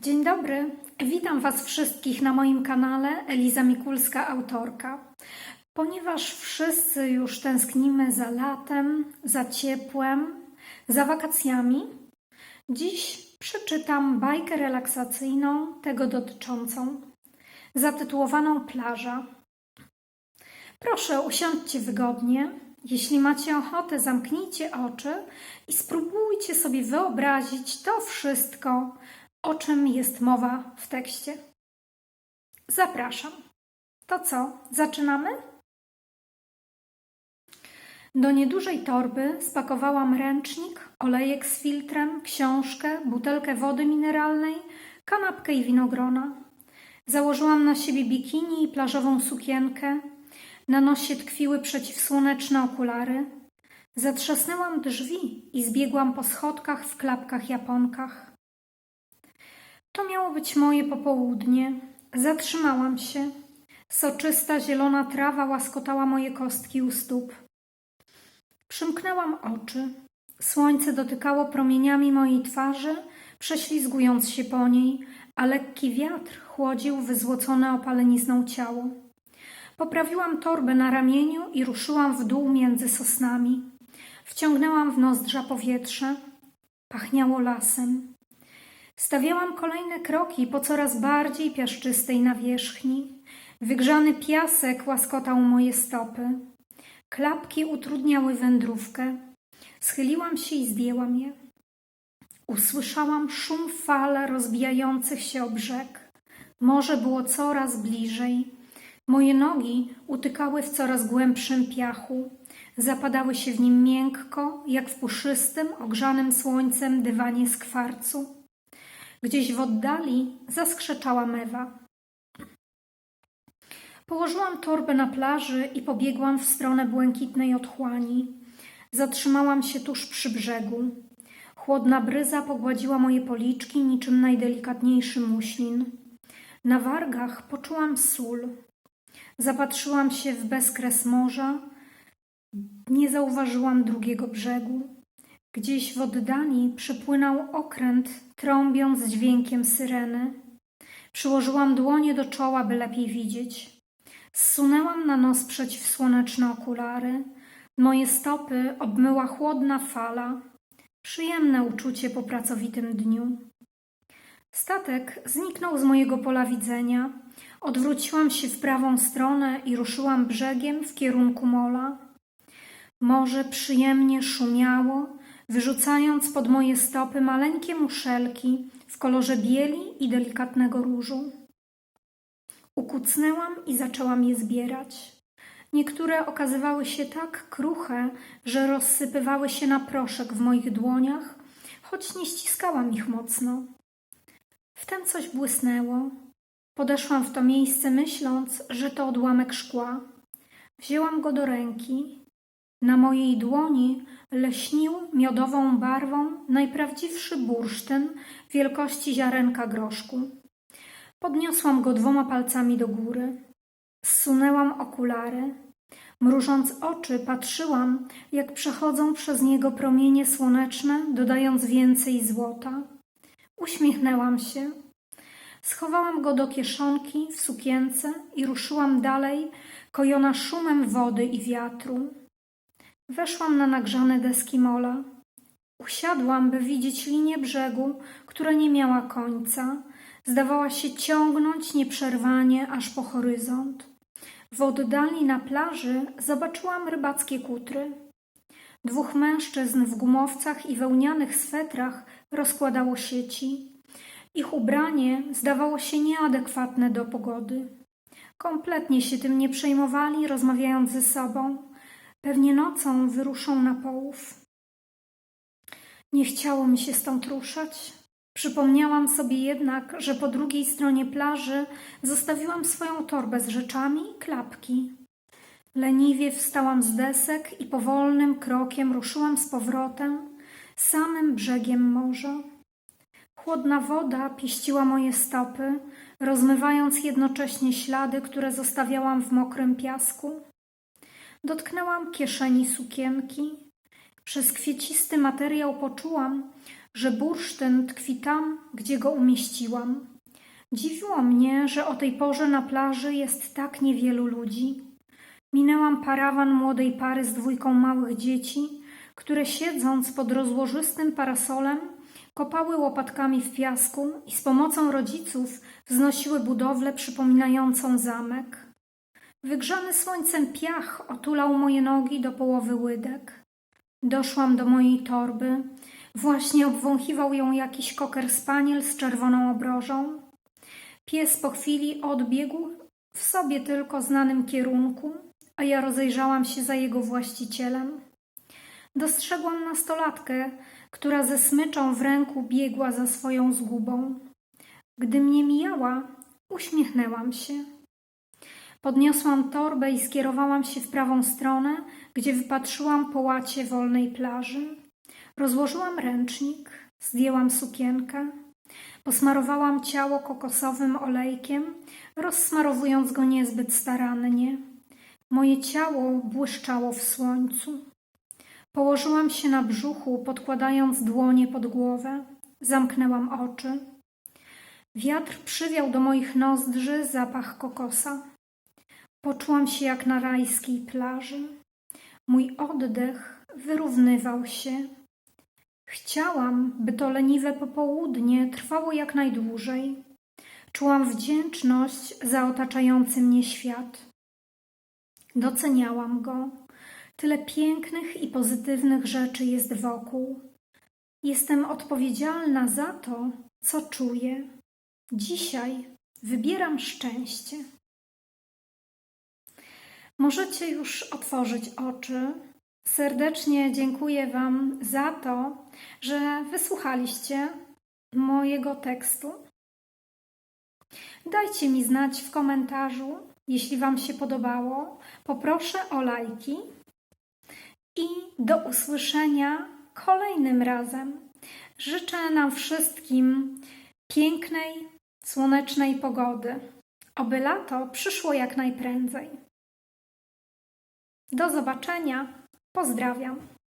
Dzień dobry, witam Was wszystkich na moim kanale Eliza Mikulska, autorka. Ponieważ wszyscy już tęsknimy za latem, za ciepłem, za wakacjami, dziś przeczytam bajkę relaksacyjną tego dotyczącą, zatytułowaną Plaża. Proszę usiądźcie wygodnie. Jeśli macie ochotę, zamknijcie oczy i spróbujcie sobie wyobrazić to wszystko, o czym jest mowa w tekście. Zapraszam. To co, zaczynamy? Do niedużej torby spakowałam ręcznik, olejek z filtrem, książkę, butelkę wody mineralnej, kanapkę i winogrona. Założyłam na siebie bikini i plażową sukienkę. Na nosie tkwiły przeciwsłoneczne okulary. Zatrzasnęłam drzwi i zbiegłam po schodkach w klapkach japonkach. To miało być moje popołudnie. Zatrzymałam się. Soczysta zielona trawa łaskotała moje kostki u stóp. Przymknęłam oczy. Słońce dotykało promieniami mojej twarzy, prześlizgując się po niej, a lekki wiatr chłodził wyzłocone opalenizną ciało. Poprawiłam torbę na ramieniu i ruszyłam w dół między sosnami. Wciągnęłam w nozdrza powietrze. Pachniało lasem. Stawiałam kolejne kroki po coraz bardziej piaszczystej nawierzchni. Wygrzany piasek łaskotał moje stopy. Klapki utrudniały wędrówkę. Schyliłam się i zdjęłam je. Usłyszałam szum fal rozbijających się o brzeg. Morze było coraz bliżej. Moje nogi utykały w coraz głębszym piachu. Zapadały się w nim miękko, jak w puszystym, ogrzanym słońcem dywanie z kwarcu. Gdzieś w oddali zaskrzeczała mewa. Położyłam torbę na plaży i pobiegłam w stronę błękitnej otchłani. Zatrzymałam się tuż przy brzegu. Chłodna bryza pogładziła moje policzki niczym najdelikatniejszy muślin. Na wargach poczułam sól. Zapatrzyłam się w bezkres morza. Nie zauważyłam drugiego brzegu. Gdzieś w oddali przypłynął okręt, trąbiąc dźwiękiem syreny. Przyłożyłam dłonie do czoła, by lepiej widzieć. Zsunęłam na nos przeciwsłoneczne okulary. Moje stopy obmyła chłodna fala. Przyjemne uczucie po pracowitym dniu. Statek zniknął z mojego pola widzenia. Odwróciłam się w prawą stronę i ruszyłam brzegiem w kierunku mola. Morze przyjemnie szumiało, wyrzucając pod moje stopy maleńkie muszelki w kolorze bieli i delikatnego różu. Ukucnęłam i zaczęłam je zbierać. Niektóre okazywały się tak kruche, że rozsypywały się na proszek w moich dłoniach, choć nie ściskałam ich mocno. Wtem coś błysnęło. Podeszłam w to miejsce, myśląc, że to odłamek szkła. Wzięłam go do ręki. Na mojej dłoni leśnił miodową barwą najprawdziwszy bursztyn wielkości ziarenka groszku. Podniosłam go dwoma palcami do góry. Zsunęłam okulary. Mrużąc oczy, patrzyłam, jak przechodzą przez niego promienie słoneczne, dodając więcej złota. Uśmiechnęłam się. Schowałam go do kieszonki w sukience i ruszyłam dalej, kojona szumem wody i wiatru. Weszłam na nagrzane deski mola. Usiadłam, by widzieć linię brzegu, która nie miała końca. Zdawała się ciągnąć nieprzerwanie aż po horyzont. W oddali na plaży zobaczyłam rybackie kutry. Dwóch mężczyzn w gumowcach i wełnianych swetrach rozkładało sieci. Ich ubranie zdawało się nieadekwatne do pogody. Kompletnie się tym nie przejmowali, rozmawiając ze sobą. Pewnie nocą wyruszą na połów. Nie chciało mi się stąd ruszać. Przypomniałam sobie jednak, że po drugiej stronie plaży zostawiłam swoją torbę z rzeczami i klapki. Leniwie wstałam z desek i powolnym krokiem ruszyłam z powrotem samym brzegiem morza. Chłodna woda pieściła moje stopy, rozmywając jednocześnie ślady, które zostawiałam w mokrym piasku. Dotknęłam kieszeni sukienki. Przez kwiecisty materiał poczułam, że bursztyn tkwi tam, gdzie go umieściłam. Dziwiło mnie, że o tej porze na plaży jest tak niewielu ludzi. Minęłam parawan młodej pary z dwójką małych dzieci, które siedząc pod rozłożystym parasolem, kopały łopatkami w piasku i z pomocą rodziców wznosiły budowlę przypominającą zamek. Wygrzany słońcem piach otulał moje nogi do połowy łydek. Doszłam do mojej torby. Właśnie obwąchiwał ją jakiś koker spaniel z czerwoną obrożą. Pies po chwili odbiegł w sobie tylko znanym kierunku, a ja rozejrzałam się za jego właścicielem. Dostrzegłam nastolatkę, która ze smyczą w ręku biegła za swoją zgubą. Gdy mnie mijała, uśmiechnęłam się. Podniosłam torbę i skierowałam się w prawą stronę, gdzie wypatrzyłam połacie wolnej plaży. Rozłożyłam ręcznik, zdjęłam sukienkę, posmarowałam ciało kokosowym olejkiem, rozsmarowując go niezbyt starannie. Moje ciało błyszczało w słońcu. Położyłam się na brzuchu, podkładając dłonie pod głowę. Zamknęłam oczy. Wiatr przywiał do moich nozdrzy zapach kokosa. Poczułam się jak na rajskiej plaży. Mój oddech wyrównywał się. Chciałam, by to leniwe popołudnie trwało jak najdłużej. Czułam wdzięczność za otaczający mnie świat. Doceniałam go. Tyle pięknych i pozytywnych rzeczy jest wokół. Jestem odpowiedzialna za to, co czuję. Dzisiaj wybieram szczęście. Możecie już otworzyć oczy. Serdecznie dziękuję Wam za to, że wysłuchaliście mojego tekstu. Dajcie mi znać w komentarzu, jeśli Wam się podobało. Poproszę o lajki i do usłyszenia kolejnym razem. Życzę nam wszystkim pięknej, słonecznej pogody. Oby lato przyszło jak najprędzej. Do zobaczenia. Pozdrawiam.